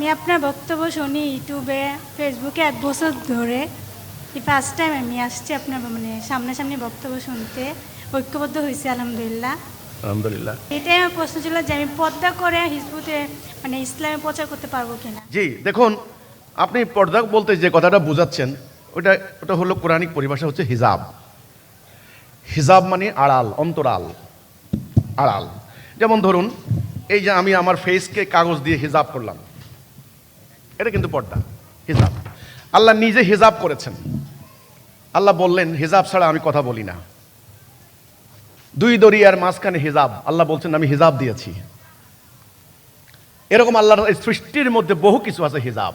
আমি আপনার বক্তব্য শুনি ইউটিউবে ফেসবুকে এক বছর ধরে। এই ফার্স্ট টাইম আমি আসছি আপনার মানে সামনাসামনি বক্তব্য শুনতে। ঐক্যবদ্ধ হয়েছে আলহামদুলিল্লাহ। আলহামদুলিল্লাহ। এটাই আমার প্রশ্ন ছিল যে আমি পর্দা করে হিজবুতে মানে ইসলামে প্রচার করতে পারব কিনা। জি দেখুন আপনি পর্দা বলতে যে কথাটা বোঝাচ্ছেন ওটা ওটা হলো কোরআনিক পরিভাষা হচ্ছে হিজাব। হিজাব মানে আড়াল অন্তরাল আড়াল। যেমন ধরুন এই যে আমি আমার ফেসকে কাগজ দিয়ে হিজাব করলাম। এটা কিন্তু পর্দা, হিজাব। আল্লাহ নিজে হিজাব করেছেন। আল্লাহ বললেন, হিজাব ছাড়া আমি কথা বলি না। দুই দরিয়ার মাঝখানে হিজাব। আল্লাহ বলছেন, আমি হিজাব দিয়েছি। এরকম আল্লাহর সৃষ্টির মধ্যে বহু কিছু আছে হিজাব।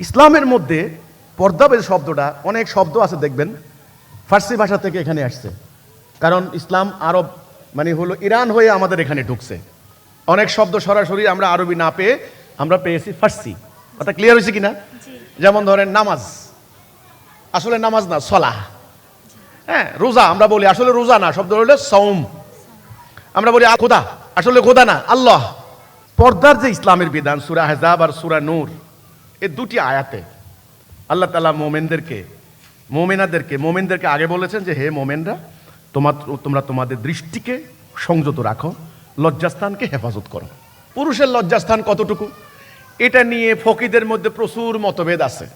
ইসলামের মধ্যে পর্দাবের শব্দটা, অনেক শব্দ আছে দেখবেন, ফার্সি ভাষা থেকে এখানে আসছে। কারণ ইসলাম আরব মানে হলো ইরান হয়ে আমাদের এখানে ঢুকছে। অনেক শব্দ সরাসরি আমরা আরবি না পেয়ে আমরা পেয়েছি ফার্সি। কথা ক্লিয়ার হয়েছে কিনা? যেমন ধরেন নামাজ। আসলে নামাজ না সলাহ। হ্যাঁ রোজা আমরা বলি আসলে রোজা না শব্দ হলো সৌম আমরা বলি খোদা। আসলে খোদা না আল্লাহ। পর্দার যে ইসলামের বিধান সুরা হেজাব আর সুরা নূর এই দুটি আয়াতে আল্লাহ তালা মোমেনদেরকে মোমেনাদেরকে মোমেনদেরকে আগে বলেছেন যে হে মোমেনরা তোমার তোমরা তোমাদের দৃষ্টিকে সংযত রাখো লজ্জাস্থানকে হেফাজত করো। পুরুষের লজ্জাস্থান কতটুকু? এটা নিয়ে ফকিদের মধ্যে প্রচুর মতভেদ আছে।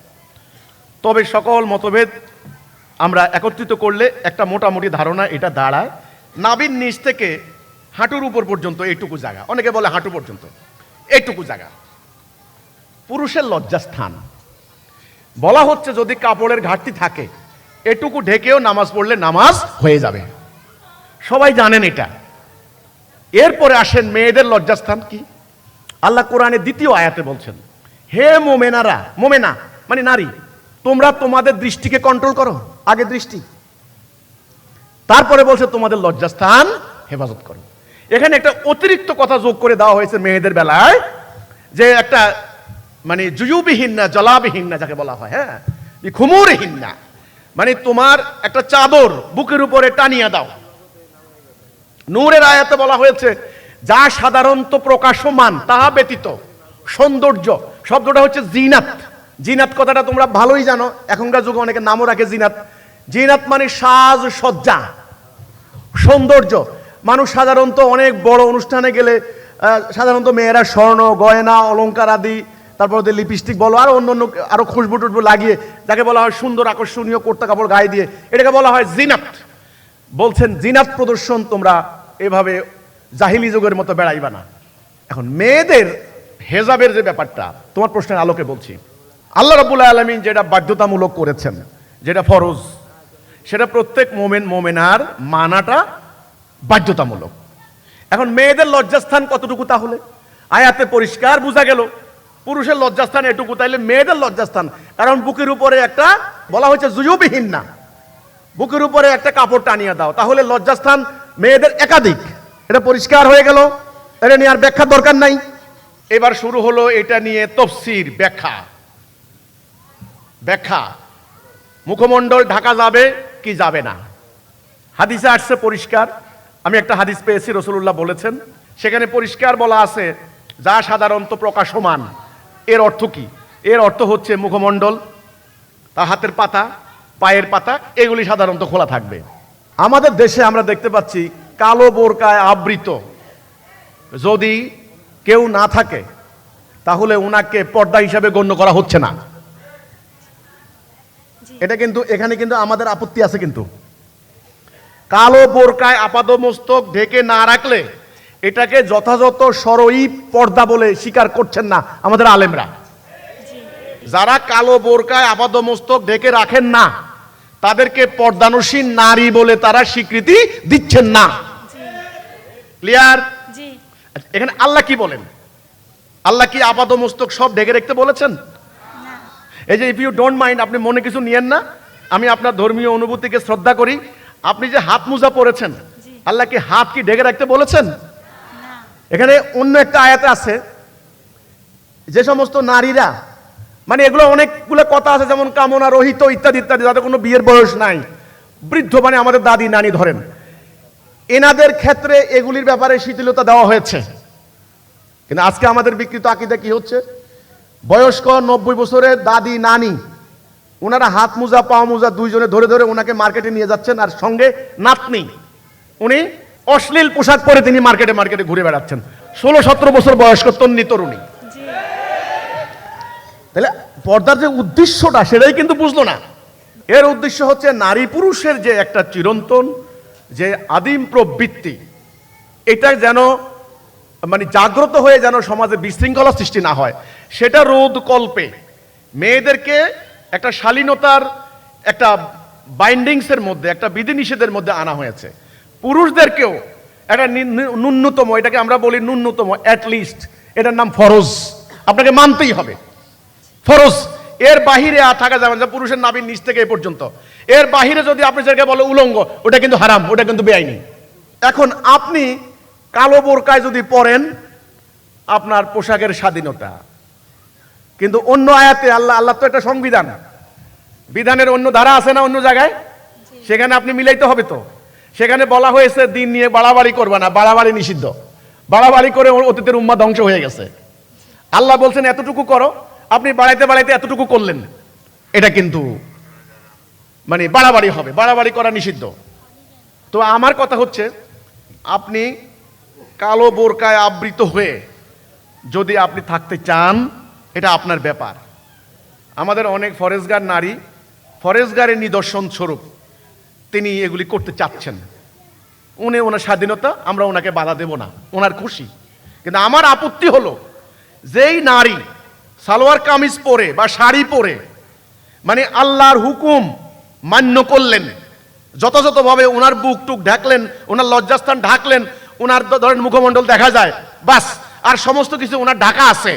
তবে সকল মতভেদ আমরা একত্রিত করলে একটা মোটামুটি ধারণা এটা দাঁড়ায়। নাবির নিচ থেকে হাঁটুর উপর পর্যন্ত এইটুকু জায়গা। অনেকে বলে হাঁটু পর্যন্ত। এইটুকু জায়গা। পুরুষের লজ্জাস্থান। বলা হচ্ছে যদি কাপড়ের ঘাটতি থাকে, এটুকু ঢেকেও নামাজ পড়লে নামাজ হয়ে যাবে। সবাই জানেন এটা। এরপরে আসেন মেয়েদের লজ্জাস্থান কি? আল্লাহ কোরআনে দ্বিতীয় আয়াতে বলছেন, হে মোমেনারা, মোমেনা মানে নারী, তোমরা তোমাদের দৃষ্টিকে কন্ট্রোল করো, আগে দৃষ্টি। তারপরে বলছে, তোমাদের লজ্জাস্থান হেফাজত করো। এখানে একটা অতিরিক্ত কথা যোগ করে দেওয়া হয়েছে মেয়েদের বেলায়, যে একটা মানে জুয়ুবিহীন না জলাবিহীন না যাকে বলা হয় হ্যাঁ? খুমুরহীন না মানে তোমার একটা চাদর বুকের উপরে টানিয়ে দাও। নূরের আয়াতে বলা হয়েছে যা সাধারণত প্রকাশমান, তাহা ব্যতীত। সৌন্দর্য, শব্দটা হচ্ছে জিনাত। জিনাত কথাটা তোমরা ভালোই জানো, এখনকার যুগে অনেকে নামও রাখে জিনাত। জিনাত মানে সাজ সজ্জা, সৌন্দর্য। মানুষ সাধারণত অনেক বড় অনুষ্ঠানে গেলে সাধারণত মেয়েরা স্বর্ণ, গয়না, অলংকার আদি, তারপর ওদের লিপস্টিক বলো, আর অন্য অন্য আরও খুশবু টুসবু লাগিয়ে, যাকে বলা হয় সুন্দর, আকর্ষণীয় কোর্তা কাপড় গায়ে দিয়ে, এটাকে বলা হয় জিনাত। বলছেন, জিনাত প্রদর্শন তোমরা এভাবে জাহিলি যুগের মতো বেড়াইবা না। এখন মেয়েদের হেজাবের যে ব্যাপারটা, তোমার প্রশ্নের আলোকে বলছি। আল্লাহ রাবুল আলমিন যেটা বাধ্যতামূলক করেছেন, যেটা ফরজ, সেটা প্রত্যেক মোমেন, মোমেনার মানাটা বাধ্যতামূলক। এখন মেয়েদের লজ্জাস্থান কতটুকু তাহলে? আয়াতে পরিষ্কার বোঝা গেল, পুরুষের লজ্জাস্থান এটুকু, তাইলে মেয়েদের লজ্জাস্থান। কারণ বুকের উপরে একটা, বলা হয়েছে জুজুবিহীন না। বুকের উপরে একটা কাপড় টানিয়ে দাও, তাহলে লজ্জাস্থান মেয়েদের একাধিক। এটা পরিষ্কার হয়ে গেল এটা নিয়ে আর ব্যাখ্যা দরকার নাই। এবার শুরু হলো এটা নিয়ে তফসির ব্যাখ্যা। ব্যাখ্যা। মুখমণ্ডল ঢাকা যাবে কি যাবে না? হাদিসে আসছে পরিষ্কার। আমি একটা হাদিস পেয়েছি রসুল্লাহ বলেছেন। সেখানে পরিষ্কার বলা আছে যা সাধারণত প্রকাশমান এর অর্থ কি? এর অর্থ হচ্ছে মুখমণ্ডল তার হাতের পাতা পায়ের পাতা এগুলি সাধারণত খোলা থাকবে। আমাদের দেশে আমরা দেখতে পাচ্ছি কালো বোরকায় আবৃত। যদি কেউ না থাকে তাহলে ওনাকে পর্দা হিসাবে গণ্য করা হচ্ছে না। এটা কিন্তু এখানে কিন্তু আমাদের আপত্তি আছে কিন্তু। কালো বোরকায় আপাদমস্তক ঢেকে না রাখলে এটাকে যথাযথ সরই পর্দা বলে স্বীকার করছেন না আমাদের আলেমরা। যারা কালো বোরকায় আপাদমস্তক ঢেকে রাখেন না তাদেরকে পর্দানুসীন নারী বলে তারা স্বীকৃতি দিচ্ছেন না। ক্লিয়ার জি। এখানে আল্লাহ কি বলেন? আল্লাহ কি আপাদমস্তক সব ঢেকে রাখতে বলেছেন? এই যে ইফ ইউ ডোন্ট মাইন্ড আপনি মনে কিছু নিয়েন না। আমি আপনার ধর্মীয় অনুভূতিকে শ্রদ্ধা করি। আপনি যে হাত মোজা পরেছেন আল্লাহ কি হাত কি ঢেকে রাখতে বলেছেন? এখানে অন্য একটা আয়াতে আছে যে সমস্ত নারীরা মানে এগুলো অনেকগুলো কথা আছে যেমন কামনা রহিত ইত্যাদি ইত্যাদি যাদের কোনো বিয়ের বয়স নাই। বৃদ্ধ মানে আমাদের দাদি নানি ধরেন। এনাদের ক্ষেত্রে এগুলির ব্যাপারে শিথিলতা দেওয়া হয়েছে। কিন্তু আজকে আমাদের বিকৃত আকিদা কি হচ্ছে? বয়স্ক নব্বই বছরের দাদি, নানি ওনারা হাত মোজা, পা মোজা দুইজনে ধরে ধরে ওনাকে মার্কেটে নিয়ে যাচ্ছেন আর সঙ্গে নাতনি। উনি অশ্লীল পোশাক পরে তিনি মার্কেটে মার্কেটে ঘুরে বেড়াচ্ছেন। ষোলো, সতেরো বছর বয়স্ক তন্নি তরুণী। তাহলে পর্দার যে উদ্দেশ্যটা, সেটাই কিন্তু বুঝলো না। এর উদ্দেশ্য হচ্ছে নারী পুরুষের যে একটা চিরন্তন যে আদিম প্রবৃত্তি, এটা যেন মানে জাগ্রত হয়ে যেন সমাজে বিশৃঙ্খলা সৃষ্টি না হয়, সেটা রোধ কল্পে। মেয়েদেরকে একটা শালীনতার, একটা বাইন্ডিংসের মধ্যে, একটা বিধিনিষেধের মধ্যে আনা হয়েছে। পুরুষদেরকেও একটা ন্যূনতম, এটাকে আমরা বলি ন্যূনতম অ্যাটলিস্ট এটার নাম ফরজ। আপনাকে মানতেই হবে। ফরজ। এর বাহিরে আর থাকা যাবে না। পুরুষের নাবির নিচ থেকে এ পর্যন্ত। এর বাহিরে যদি আপনি যেটাকে বলে উলঙ্গ ওটা কিন্তু হারাম ওটা কিন্তু বেআইনি। এখন আপনি কালো বোরকায় যদি পরেন আপনার পোশাকের স্বাধীনতা। কিন্তু অন্য আয়াতে আল্লাহ আল্লাহ তো একটা সংবিধান। বিধানের অন্য ধারা আছে না অন্য জায়গায়? সেখানে আপনি মিলাইতে হবে তো। সেখানে বলা হয়েছে দিন নিয়ে বাড়াবাড়ি করবে না বাড়াবাড়ি নিষিদ্ধ। বাড়াবাড়ি করে অতীতের উম্মা ধ্বংস হয়ে গেছে। আল্লাহ বলছেন এতটুকু করো আপনি বাড়াইতে বাড়াইতে এতটুকু করলেন। এটা কিন্তু মানে বাড়াবাড়ি হবে, বাড়াবাড়ি করা নিষিদ্ধ। তো আমার কথা হচ্ছে, আপনি কালো বোরকায় আবৃত হয়ে যদি আপনি থাকতে চান, এটা আপনার ব্যাপার। আমাদের অনেক ফরেজগার নারী, ফরেজগারের নিদর্শন স্বরূপ তিনি এগুলি করতে চাচ্ছেন। উনি ওনার স্বাধীনতা, আমরা ওনাকে বাধা দেব না, ওনার খুশি। কিন্তু আমার আপত্তি হলো, যেই নারী সালোয়ার কামিজ পরে বা শাড়ি পরে মানে আল্লাহর হুকুম মান্য করলেন। যথাযথভাবে ওনার বুক টুক ঢাকলেন ওনার লজ্জাস্থান ঢাকলেন ওনার ধরেন মুখমণ্ডল দেখা যায়, বাস, আর সমস্ত কিছু ওনার ঢাকা আছে।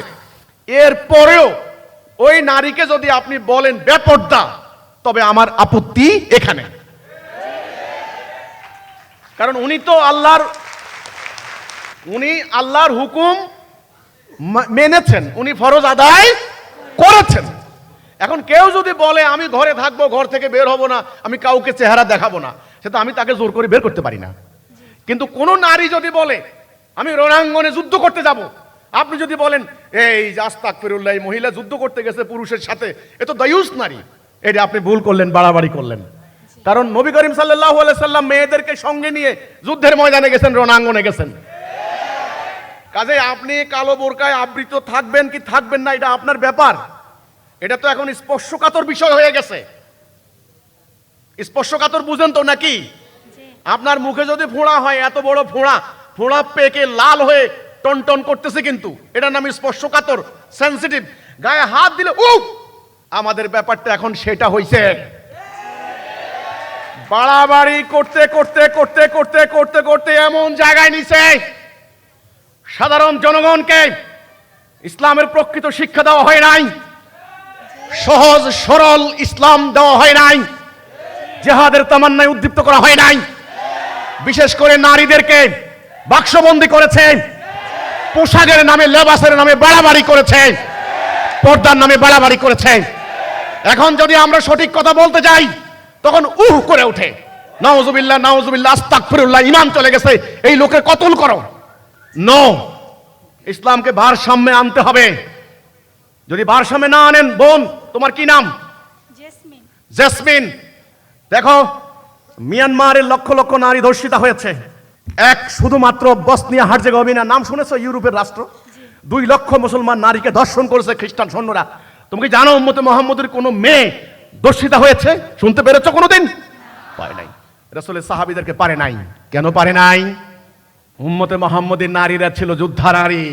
এর পরেও ওই নারীকে যদি আপনি বলেন বেপর্দা, তবে আমার আপত্তি এখানে। কারণ উনি তো আল্লাহর, উনি আল্লাহর হুকুম মেনেছেন, উনি ফরজ আদায় করেছেন। এখন কেউ যদি বলে, আমি ঘরে থাকব, ঘর থেকে বের হব না, আমি কাউকে চেহারা দেখাবো না সেটা আমি তাকে জোর করে বের করতে পারি না। কিন্তু কোন নারী যদি বলে, আমি রণাঙ্গনে যুদ্ধ করতে যাব, আপনি যদি বলেন, এই আস্তাক ফিরুল্লাহ মহিলা যুদ্ধ করতে গেছে পুরুষের সাথে, এ তো দয়ুস নারী। এটা আপনি ভুল করলেন, বাড়াবাড়ি করলেন। কারণ নবী করিম সাল্লাহ সাল্লাম মেয়েদেরকে সঙ্গে নিয়ে যুদ্ধের ময়দানে গেছেন, রণাঙ্গনে গেছেন। কাজে আপনি কালো বোরকায় আবৃত থাকবেন কি থাকবেন না এটা আপনার ব্যাপার। এটা তো এখন স্পর্শকাতর বিষয় হয়ে গেছে। স্পর্শকাতর বুঝেন তো নাকি? আপনার মুখে যদি ফোঁড়া হয় এত বড় ফোঁড়া ফোঁড়া পেকে লাল হয়ে টন টন করতেছে কিন্তু। এটার নাম স্পর্শকাতর সেন্সিটিভ গায়ে হাত দিলে উ আমাদের ব্যাপারটা এখন সেটা হইছে। বাড়াবাড়ি করতে করতে করতে করতে করতে করতে এমন জায়গায় নিছে। সাধারণ জনগণকে ইসলামের প্রকৃত শিক্ষা দেওয়া হয় নাই। সহজ, সরল ইসলাম দেওয়া হয় নাই। জেহাদের তামান্নায় উদ্দীপ্ত করা হয় নাই। বিশেষ করে নারীদেরকে বাক্সবন্দি করেছে। পোশাকের নামে, লেবাসের নামে বাড়াবাড়ি করেছে। পর্দার নামে বাড়াবাড়ি করেছে। এখন যদি আমরা সঠিক কথা বলতে যাই, তখন উহ করে ওঠে। নাউজুবিল্লাহ নাউজুবিল্লাহ, আস্তাগফিরুল্লাহ ইমান চলে গেছে। এই লোকের কতল করো। নো ইসলামকে ভারসাম্যে আনতে হবে। যদি ভারসাম্যে না আনেন বোন তোমার কি নাম? জেসমিন। দেখো মিয়ানমারের লক্ষ লক্ষ নারী ধর্ষিতা হয়েছে। এক শুধুমাত্র বসনিয়া হার্জেগোভিনা নাম শুনেছো? ইউরোপের রাষ্ট্র। দুই লক্ষ মুসলমান নারীকে ধর্ষণ করেছে খ্রিস্টান সৈন্যরা। তুমি কি জানো উম্মতে মোহাম্মদের কোনো মেয়ে ধর্ষিতা হয়েছে? শুনতে পেরেছ কোনোদিন? পারে নাই। রসলের সাহাবিদেরকে পারে নাই। কেন পারে নাই? উম্মতে মোহাম্মদের নারীরা ছিল যোদ্ধা নারী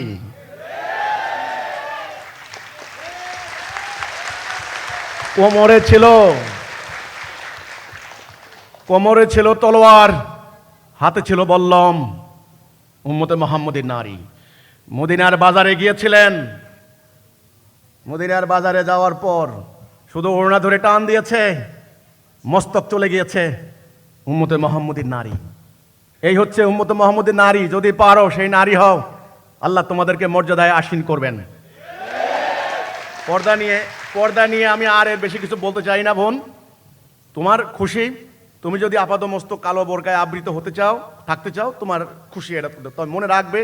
কোমরে ছিল কোমরে ছিল তলোয়ার, হাতে ছিল বল্লম, উম্মতে মোহাম্মদের নারী। মদিনার বাজারে গিয়েছিলেন। মদিনার বাজারে যাওয়ার পর শুধু ওড়না ধরে টান দিয়েছে, মস্তক চলে গিয়েছে, উম্মতে মোহাম্মদের নারী। এই হচ্ছে উম্মতে মোহাম্মদের নারী, যদি পারো সেই নারী হও। আল্লাহ তোমাদেরকে মর্যাদায় আসীন করবেন। পর্দা নিয়ে পর্দা নিয়ে আমি আর এর বেশি কিছু বলতে চাই না, বোন। তোমার খুশি, তুমি যদি আপাতমস্ত কালো বোরকায় আবৃত হতে চাও, থাকতে চাও, তোমার খুশি এটা তবে মনে রাখবে,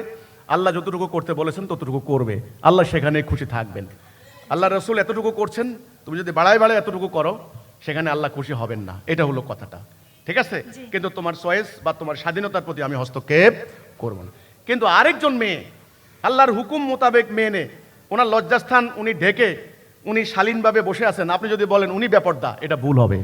আল্লাহ যতটুকু করতে বলেছেন ততটুকু করবে। আল্লাহ সেখানে খুশি থাকবেন। আল্লাহ রসুল এতটুকু করছেন, তুমি যদি বাড়ায় বাড়ায় এতটুকু করো, সেখানে আল্লাহ খুশি হবেন না। এটা হলো কথাটা। ঠিক আছে? কিন্তু তোমার চয়েস বা তোমার স্বাধীনতার প্রতি আমি হস্তক্ষেপ করব না। কিন্তু আরেকজন মেয়ে আল্লাহর হুকুম মোতাবেক মেনে ওনার লজ্জাস্থান উনি ঢেকে উনি শালীনভাবে বসে আছেন। আপনি যদি বলেন উনি ব্যাপারদা এটা ভুল হবে।